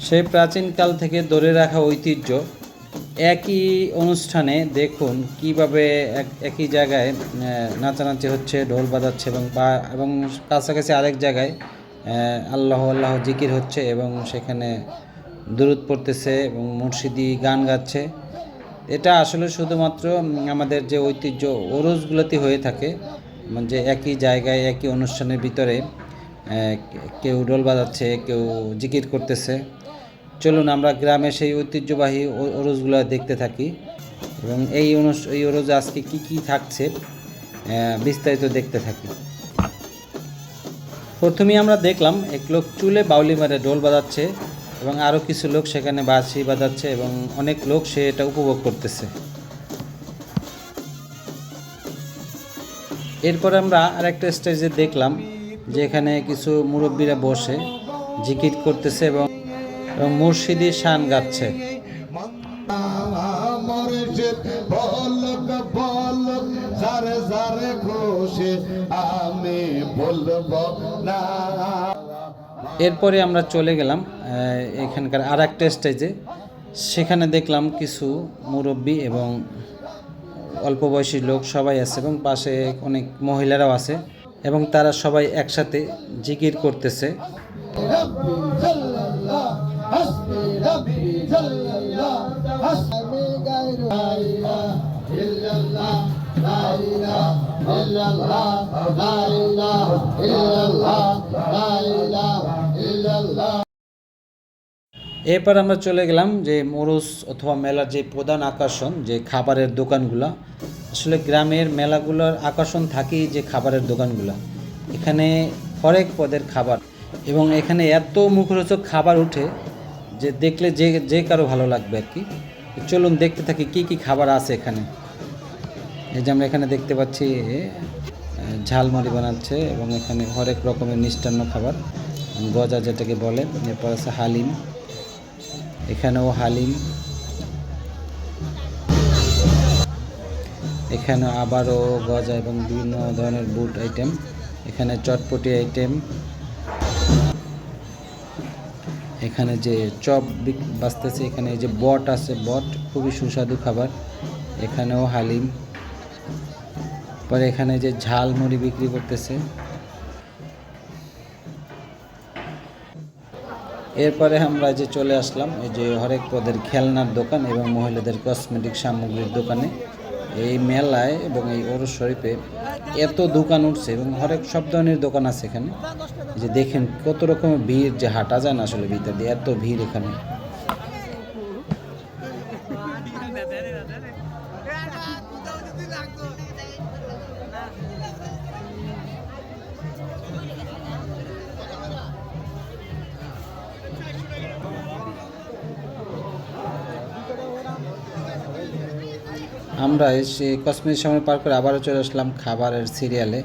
সেই প্রাচীনকাল থেকে ধরে রাখা ঐতিহ্য। একই অনুষ্ঠানে দেখুন কীভাবে এক- একই জায়গায় নাচানাচি হচ্ছে, ঢোল বাজাচ্ছে এবং পা- এবং কাছাকাছি আরেক জায়গায় আল্লাহ আল্লাহ জিকির হচ্ছে এবং সেখানে দুরুদ পড়তেছে এবং মুর্শিদি গান গাচ্ছে। এটা আসলে শুধুমাত্র আমাদের যে ঐতিহ্য ওরসগুলোতে হয়ে থাকে। যে একই জায়গায়, একই অনুষ্ঠানের ভিতরে কেউ ঢোল বাজাচ্ছে, কেউ জিকির করতেছে। চলুন আমরা গ্রামে সেই ঐতিহ্যবাহী ওরসগুলো দেখতে থাকি। এবং এই এই ওরজে আজকে কি কি থাকছে বিস্তারিত দেখতে থাকি। প্রথমেই আমরা দেখলাম, এক লোক চুলে বাউলি মারে ঢোল বাজাচ্ছে এবং আরও কিছু লোক সেখানে বাঁশি বাজাচ্ছে এবং অনেক লোক সে এটা উপভোগ করতেছে। এরপর আমরা আরেকটা স্টেজে দেখলাম যে এখানে কিছু মুরব্বীরা বসে জিকির করতেছে এবং এবং মুর্শিদি শান গাচ্ছে। এরপরে আমরা চলে গেলাম এখানকার আর একটা স্টেজে। সেখানে দেখলাম কিছু মুরব্বী এবং অল্প বয়সী লোক সবাই আছে এবং পাশে অনেক মহিলারাও আছে এবং তারা সবাই একসাথে জিকির করতেছে এরপর আমরা চলে গেলাম যে মোরস অথবা মেলার যে প্রধান আকর্ষণ, যে খাবারের দোকানগুলো। আসলে গ্রামের মেলাগুলোর আকর্ষণ থাকেই যে খাবারের দোকানগুলো। এখানে হরেক পদের খাবার এবং এখানে এত মুখরোচক খাবার উঠে যে দেখলে যে যে কারও ভালো লাগবে আর কি। চলুন দেখতে থাকি কি কি খাবার আছে এখানে। এই যে আমরা এখানে দেখতে পাচ্ছি ঝালমুড়ি বানাচ্ছে এবং এখানে হরেক রকমের মিষ্টান্ন খাবার, গজা যেটাকে বলে, এরপর আছে হালিম। এখানেও হালিম। এখানে আবারও গজা এবং বিভিন্ন ধরনের বুট আইটেম এখানে চটপটি আইটেম এখানে যে চপ বাজতেছে, এখানে যে বট আছে, বট খুবই সুস্বাদু খাবার। এখানেও হালিম। পরে এখানে যে ঝাল মুড়ি বিক্রি করতেছে। এরপরে আমরা যে চলে আসলাম, এই যে হরেক পদের খেলনার দোকান এবং মহিলাদের কসমেটিক সামগ্রীর দোকানে, এই মেলায় এবং এই ওরস শরীফে এত দোকান উঠছে এবং হরেক সব ধরনের দোকান আছে এখানে। যে দেখেন কত রকমের ভিড়, যে হাঁটা যায় না আসলে ভিতর দিয়ে এত ভিড় এখানে। আমরা এসে কসমেটিক সামনে পার করে আবারও চলে আসলাম খাবারের সিরিয়ালে।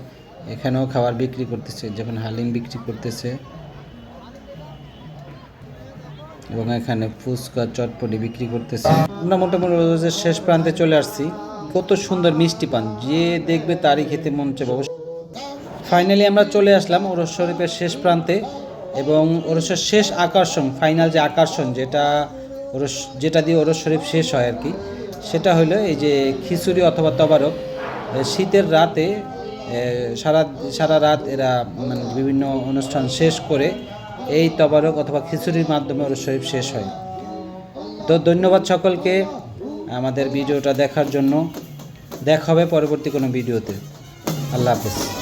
এখানেও খাবার বিক্রি করতেছে, যেমন হালিম বিক্রি করতেছে। এবং এখানে ফুচকা, চটপটি বিক্রি করতেছে। আমরা মোটামুটি রোজের শেষ প্রান্তে চলে আসছি। কত সুন্দর মিষ্টি পান, যে দেখবে তারই খেতে মন অবশ্য ফাইনালি আমরা চলে আসলাম ওরস শরীফের শেষ প্রান্তে এবং ওরসের শেষ আকর্ষণ, ফাইনাল যে আকর্ষণ, যেটা ওরস যেটা দিয়ে ওরস শরীফ শেষ হয় আর কি। সেটা হলো এই যে খিচুড়ি অথবা তবারক শীতের রাতে সারা সারা রাত এরা মানে বিভিন্ন অনুষ্ঠান শেষ করে এই তবারক অথবা খিচুড়ির মাধ্যমে ওর শরীফ শেষ হয়। তো ধন্যবাদ সকলকে আমাদের ভিডিওটা দেখার জন্য। দেখা হবে পরবর্তী কোনো ভিডিওতে। আল্লাহ হাফেজ।